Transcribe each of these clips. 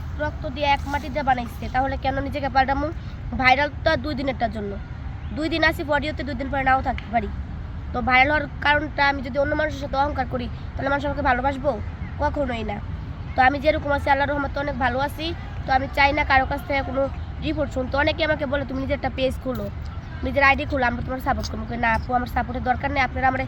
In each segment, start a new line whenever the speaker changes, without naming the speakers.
এক রক্ত দিয়ে এক মাটি দিয়ে বানাইছে, তাহলে কেন নিজেকে পাল্টামু? ভাইরাল তো দুই দিনেরটার জন্য। দুই দিন আসি পরিয়তে দুই দিন পরে নাও থাকতে পারি তো ভাইরাল হওয়ার কারণটা আমি যদি অন্য মানুষের সাথে অহংকার করি, তাহলে মানুষ আমাকে ভালোবাসবো? কখনোই না। তো আমি যেরকম আছি আল্লাহ রহমতে অনেক ভালো আছি। তো আমি চাই না কারও কাছ থেকে কোনো রিপোর্ট শুনতে অনেকে আমাকে বলে, তুমি নিজের একটা পেজ খুলো। নিজের আইডি খুলো, আমরা তোমার সাপোর্ট করব। না আপু, আমার সাপোর্টের দরকার নেই। আপনারা আমার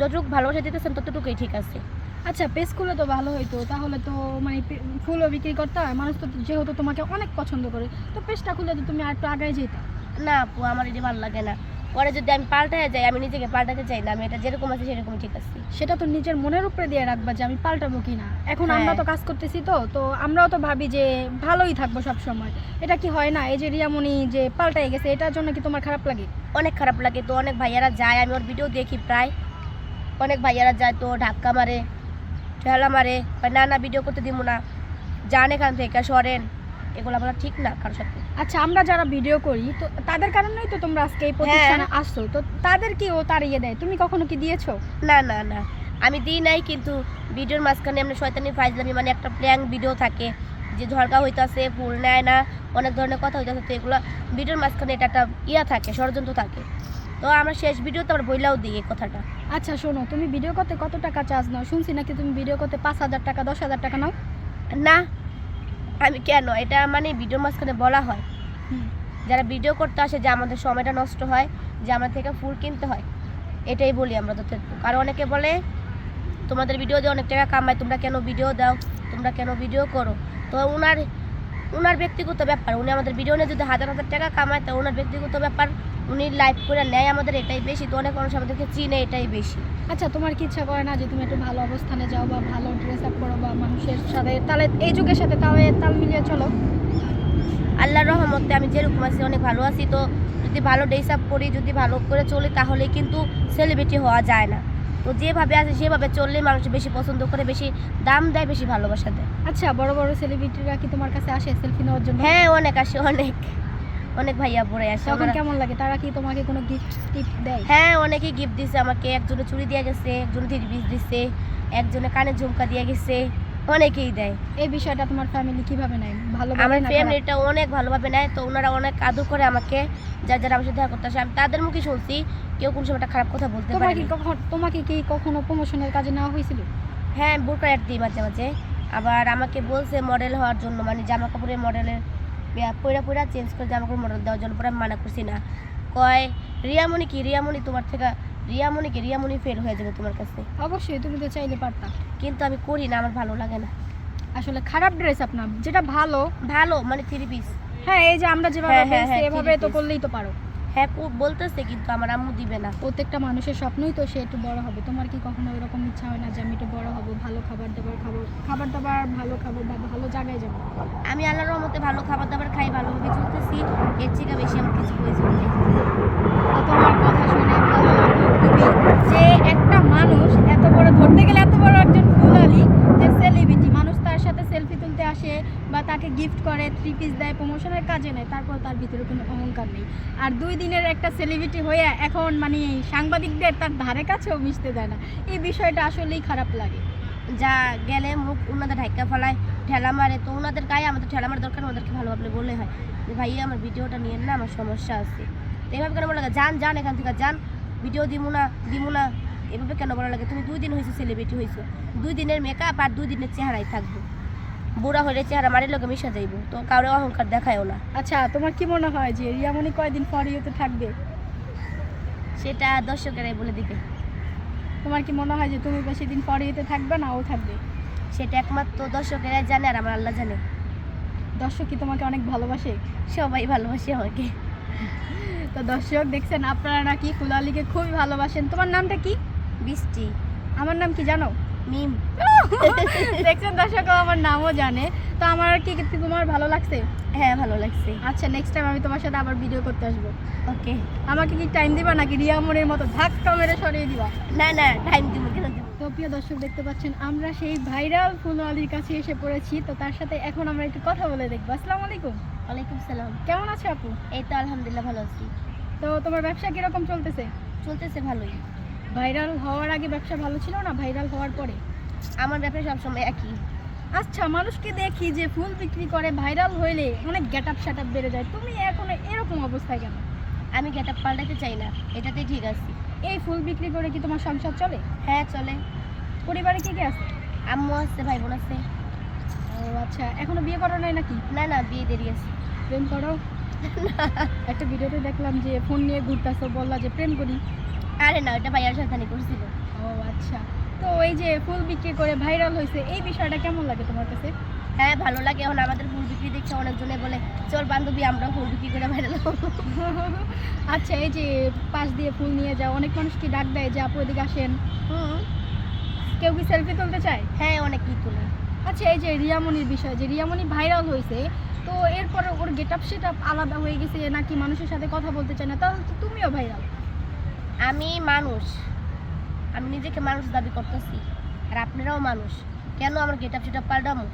যতটুকু ভালোবাসা দিতেছেন, ততটুকুই ঠিক আছে।
আচ্ছা পেস খুলে তো ভালো হইতো তাহলে তো মানে ফুলও বিক্রি করতে হয় মানুষ তো যেহেতু তোমাকে অনেক পছন্দ করে তো পেসটা খুলে তো তুমি আর একটু আগে যেতা।
না আপু আমার এটা ভালো লাগে না। পরে যদি আমি পাল্টায় যাই আমি নিজেকে পাল্টাতে চাই না আমি এটা যেরকম আছে সেরকম ঠিক আছে।
সেটা তো নিজের মনের উপরে দিয়ে রাখবা যে আমি পাল্টাবো কি না এখন
হ্যাঁ।
আমরা তো কাজ করতেছি তো তো আমরাও তো ভাবি যে ভালোই থাকব সব সময় এটা কি হয় না এই যে রিয়ামণি যে পাল্টাই গেছে এটার জন্য কি তোমার খারাপ লাগে?
অনেক খারাপ লাগে তো অনেক ভাইয়ারা যায় আমি ওর ভিডিও দেখি প্রায়। অনেক ভাইয়ারা যায় তো ধাক্কা মারে। ঠেলা মারে কয়, না না ভিডিও করতে দিব না। যান এখান থেকে সরেন। এগুলো বলা ঠিক না কারোর সাথে।
আচ্ছা আমরা যারা ভিডিও করি তো তাদের কারণেই তো তোমরা আজকে এই প্রতিষ্ঠানে আসছো। তো তাদের কি ও তাড়িয়ে দেয়? তুমি কখনো কি দিয়েছ?
না না না। আমি দিই নাই কিন্তু ভিডিওর মাঝখানে আমরা শয়তানি ফাইজলামি মানে একটা প্ল্যাং ভিডিও থাকে। যে ঝড়কা হইতাছে ফুল নেয় না অনেক ধরনের কথা হইতাছে তো এগুলো ভিডিওর মাঝখানে এটা একটা ইয়া থাকে ষড়যন্ত্র থাকে। তো আমরা শেষ ভিডিওতে আমরা বইলাও দিই এই কথাটা।
আচ্ছা শোনো তুমি ভিডিও করতে কত টাকা চার্জ নাও? শুনছি নাকি তুমি ভিডিও করতে পাঁচ হাজার টাকা দশ হাজার টাকা নাও?
না আমি কেন? এটা মানে ভিডিওর মাঝখানে বলা হয়। যারা ভিডিও করতে আসে যে আমাদের সময়টা নষ্ট হয় যে আমার থেকে ফুল কিনতে হয় এটাই বলি আমরা তো আর অনেকে বলে তোমাদের ভিডিও দিয়ে অনেক টাকা কামায় তোমরা কেন ভিডিও দাও? তোমরা কেন ভিডিও করো? তো ওনার ওনার ব্যক্তিগত ব্যাপার উনি আমাদের ভিডিও নিয়ে যদি হাজার হাজার টাকা কামায় তো ওনার ব্যক্তিগত ব্যাপার। উনি লাইভ করে নেয় আমাদের এটাই বেশি। তো অনেক মানুষ আমাদেরকে চিনে এটাই বেশি।
আচ্ছা তোমার কি ইচ্ছা করে না যে তুমি একটু ভালো অবস্থানে যাও বা ভালো ড্রেস আপ করো বা মানুষের সাথে? তাহলে এই যুগের সাথে তাহলে তাল মিলিয়ে চলো।
আল্লাহর রহমতে আমি যেরকম আছি অনেক ভালো আছি। তো যদি ভালো ড্রেস আপ করি যদি ভালো করে চলি তাহলে কিন্তু সেলিব্রিটি হওয়া যায় না। তো যেভাবে আছে সেভাবে চললে মানুষ বেশি পছন্দ করে বেশি দাম দেয় বেশি ভালোবাসা দেয়।
আচ্ছা বড় বড় সেলিব্রিটিরা কি তোমার কাছে আসে সেলফি নেওয়ার জন্য?
হ্যাঁ অনেক আসে অনেক। অনেক ভাইয়া পরে আসে
তখন কেমন লাগে? তারা কি তোমাকে কোনো গিফট টিপ দেয়?
হ্যাঁ অনেকেই গিফট দিছে আমাকে। একজনে চুড়ি দিয়ে গেছে একজনে থ্রি পিস দিছে একজনে কানে ঝুমকা দিয়ে গেছে অনেকেই দেয়।
এই বিষয়টা তোমার ফ্যামিলি কীভাবে নেয়? ভালো
আমার? ফ্যামিলিটা অনেক ভালোভাবে নেয় তো ওনারা অনেক আদর করে আমাকে যার যারা আমার সাথে দেখা করতে আসে। আমি তাদের মুখে শুনছি কেউ কোনো সময় একটা খারাপ কথা বলতে পারে
কি কখন তোমাকে কি কখনো প্রমোশনের কাজে নেওয়া হয়েছিল?
হ্যাঁ বোরকা অ্যাড দিই মাঝে মাঝে। আবার আমাকে বলছে মডেল হওয়ার জন্য মানে জামা কাপড়ের মডেলের পয়রা পয়রা চেঞ্জ করে জামা কাপড় মডেল দেওয়ার জন্য পরে আমি মানা করছি না। কয় রিয়ামণি কি? রিয়ামণি তোমার থেকে রিয়ামণি কি? রিয়ামণি ফেল হয়ে যাবে তোমার কাছে।
অবশ্যই তুমি তো চাইলে পারতা।
কিন্তু আমি করি না আমার ভালো লাগে না।
আসলে খারাপ ড্রেস আপনার যেটা ভালো।
ভালো মানে থ্রি পিস
হ্যাঁ এই যে আমরা যেভাবে
হ্যাঁ, হ্যাঁ, হ্যাঁ,
এভাবে তো করলেই তো পারো।
হ্যাঁ বলতেছে কিন্তু আমার আম্মু দিবে না।
প্রত্যেকটা মানুষের স্বপ্নই তো সে একটু বড় হবে। তোমার কি কখনো এরকম ইচ্ছা হয় না যে আমি একটু বড় হব ভালো খাবার দাবার খাব? খাবার দাবার ভালো খাব বা ভালো জায়গায় যাব?
আমি আল্লাহর রহমতে ভালো খাবার দাবার খাই ভালোভাবে চলতেছি। এর থেকে বেশি আমার কিছু প্রয়োজন নেই।
তোমার কথা শুনে ভালো লাগল খুবই যে একটা মানুষ এত বড় ধরতে গেলে এত বড় একজন ফুলালি যে সেলিব্রিটি মানুষ তার সাথে সেলফি তুলতে আসে বা তাকে গিফট করে থ্রি পিস দেয় প্রমোশনের কাজে নেয়, তারপর তার ভিতরে কোনো অহংকার নেই। আর দুই দিনের একটা সেলিব্রিটি হয়ে এখন মানে সাংবাদিকদের তার ধারে কাছেও মিশতে দেয় না। এই বিষয়টা আসলেই খারাপ লাগে।
যা গেলে মুখ ওনাদের ঢাকা ফেলায়, ঠেলা মারে, তো ওনাদের গায়ে আমাদের ঠেলা মারার দরকার ওদেরকে ভালোভাবে বলে হয়। যে ভাই, আমার ভিডিওটা নিয়ে না, আমার সমস্যা আছে। তো এভাবে কেন বলা লাগে? যান যান এখান থেকে, যান। ভিডিও দিমু না দিমু না। এভাবে কেন বলা লাগে? তুমি দুই দিন হয়েছো সেলিব্রিটি হয়েছো। দুই দিনের মেকআপ আর দুই দিনের চেহারাই থাকব। বুড়া হলে চেহারা মারির লোকে মিশা যাইব। তো কারও অহংকার দেখায়ও না।
আচ্ছা তোমার কি মনে হয় যে রিয়ামণি কয়দিন পর ইয়েতে থাকবে?
সেটা দর্শকেরাই বলে দিবে।
তোমার কি মনে হয় যে তুমি বেশি দিন পর ইয়েতে থাকবে না ও থাকবে?
সেটা একমাত্র দর্শকেরাই জানে আর আমার আল্লাহ জানে।
দর্শক কি তোমাকে অনেক ভালোবাসে?
সবাই ভালোবাসে আমাকে।
তো দর্শক দেখছেন আপনারা নাকি কুলালিকে খুবই ভালোবাসেন। তোমার নামটা কি?
বৃষ্টি।
আমার নাম কি জানো?
মিম।
দেখছেন দর্শক আমার নামও জানে। তো আমার কি তোমার ভালো লাগছে?
হ্যাঁ ভালো লাগছে।
আচ্ছা নেক্সট টাইম আমি তোমার সাথে আবার ভিডিও করতে আসব।
ওকে
আমাকে কি টাইম দিবা নাকি রিয়ামনের মতো ধাক্কা মেরে সরিয়ে দিবা?
না না টাইম দিব কেন
তো প্রিয় দর্শক দেখতে পাচ্ছেন আমরা সেই ভাইরাল ফুলওয়ালির কাছে এসে পড়েছি। তো তার সাথে এখন আমরা একটু কথা বলে দেখব। আসসালামু আলাইকুম।
ওয়ালাইকুম সালাম।
কেমন আছে আপু?
এই তো আলহামদুলিল্লাহ ভালো আছি।
তো তোমার ব্যবসা কীরকম চলতেছে?
চলতেছে ভালোই।
ভাইরাল হওয়ার আগে ব্যবসা ভালো ছিল না ভাইরাল হওয়ার পরে।
আমার ব্যাপারে সবসময় একই।
আচ্ছা মানুষকে দেখি যে ফুল বিক্রি করে ভাইরাল হইলে অনেক গেট আপ সেট বেড়ে যায়। তুমি এখন এরকম অবস্থায় কেন?
আমি গেটা পাল্টাতে চাই না এটাতেই ঠিক আছে।
এই ফুল বিক্রি করে কি তোমার সংসার চলে?
হ্যাঁ চলে।
পরিবারে কি কি আছে?
আম্মু আছে ভাই বোন আছে।
ও আচ্ছা এখনও বিয়ে করো নাই নাকি?
না না বিয়ে দেরি আছে।
প্রেম করো? একটা ভিডিওতে দেখলাম যে ফোন নিয়ে ঘুরতেছো বললা যে প্রেম করি।
আরে না ওটা ভাইয়ার সাথে করছিল।
ও আচ্ছা। তো এই যে ফুল বিক্রি করে ভাইরাল হয়েছে এই বিষয়টা কেমন লাগে তোমার কাছে?
হ্যাঁ ভালো লাগে। এখন আমাদের ফুল বিক্রি দেখছে অনেকজনে বলে চল বান্ধবী আমরা ফুল বিক্রি করে ভাইরাল
আচ্ছা এই যে পাশ দিয়ে ফুল নিয়ে যাও অনেক মানুষ কি ডাক দেয় যে আপু এদিকে আসেন। কেউ কি সেলফি তুলতে চায়?
হ্যাঁ অনেক কি তুলে।
আচ্ছা এই যে রিয়ামনির বিষয় যে রিয়ামনি ভাইরাল হয়েছে তো এরপরে ওর গেট আপ সেট আলাদা হয়ে গেছে নাকি মানুষের সাথে কথা বলতে চায় না? তাহলে তো তুমিও ভাইরাল।
আমি মানুষ। আমি নিজেকে মানুষ দাবি করতেছি। আর আপনারাও মানুষ। কেন আমার গেট আপ সেটা পাল্টামো